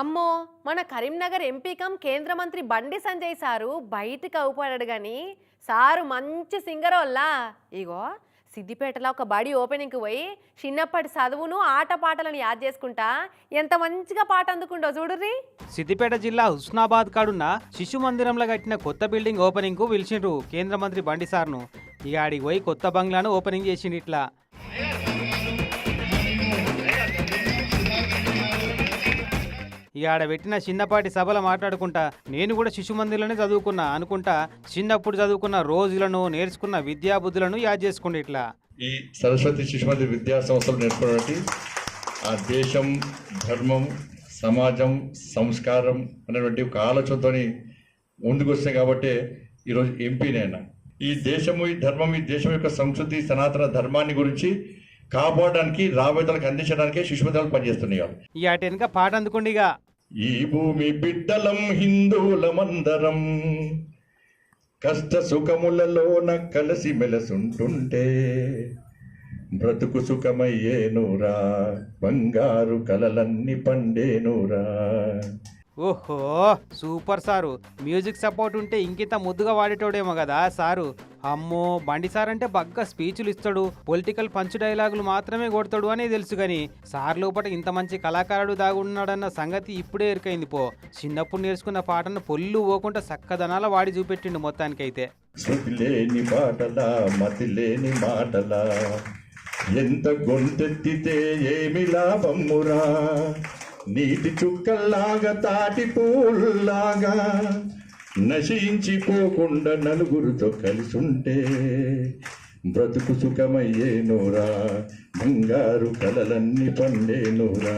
అమ్మో మన Karimnagar MP come కేంద్ర మంత్రి బండి సంజయ్ సారు బయటికి అవుపడాడు కానీ సారు మంచి సింగర్ వల్ల ఇగో సిద్దిపేటలో ఒక బడి ఓపెనింగ్కి పోయి చిన్నప్పటి చదువును ఆటపాటలను యాద్ చేసుకుంటా ఎంత మంచిగా పాట అందుకుండో చూడుర్రి. సిద్దిపేట జిల్లా హుస్నాబాద్ కాడున్న శిశు మందిరంలో కట్టిన కొత్త బిల్డింగ్ ఓపెనింగ్కు పిలిచిండ్రు కేంద్ర మంత్రి బండి సార్ను. ఇక ఆడికి పోయి కొత్త బంగ్లాను ఓపెనింగ్ చేసిండు ఇట్లా. ఇక ఆడ పెట్టిన చిన్నపాటి సభలో మాట్లాడుకుంటా నేను కూడా శిశు మందిర్లోనే చదువుకున్నా అనుకుంటా చిన్నప్పుడు చదువుకున్న రోజులను నేర్చుకున్న విద్యా బుద్ధులను యాద్ చేసుకుంటే ఇట్లా. ఈ సరస్వతి శిశుమంది విద్యా సంస్థలు నేర్చుకోవడానికి ఆ దేశం ధర్మం సమాజం సంస్కారం అనేటువంటి ఒక ఆలోచనతోని ముందుకు వస్తాయి కాబట్టి ఈరోజు ఎంపీ నేను. ఈ దేశము ఈ ధర్మం ఈ దేశం యొక్క సంస్కృతి సనాతన ధర్మాన్ని గురించి కాపాడడానికి రాబోయేతలకు అందించడానికే శిశుమందిరాలు పనిచేస్తున్నాయి. ఇక అటు వెనుక పాట అందుకోండి ఇక. ఈ భూమి బిడ్డలం హిందువులమందరం. కష్ట సుఖములలోన కలిసి మెలసుంటుంటే బ్రతుకు సుఖమయ్యేనురా బంగారు కలలన్నీ పండేనురా. ఓహో సూపర్ సారు. మ్యూజిక్ సపోర్ట్ ఉంటే ఇంకింత ముద్దుగా వాడేటోడేమో కదా సారు. అమ్మో బండి సార్ అంటే బగ్గా స్పీచ్లు ఇస్తాడు. పొలిటికల్ పంచ్ డైలాగులు మాత్రమే కొడతాడు అని తెలుసు కానీ సార్ లోపల ఇంత మంచి కళాకారుడు దాగున్నాడన్న సంగతి ఇప్పుడే ఎరికైంది పో. చిన్నప్పుడు నేర్చుకున్న పాటను పొల్లు పోకుండా చక్కదనాల వాడి చూపెట్టిండు మొత్తానికైతే. లేని మతి లేని మాటలా. ఎంత గొంతెత్తితే ఏమి లాభమ్మురా నీటి చుక్కల్లాగా తాటి పూల్లాగా నశించిపోకుండా నలుగురితో కలిసుంటే బ్రతుకు సుఖమయ్యే నోరా బంగారు కలలన్నీ పండే నోరా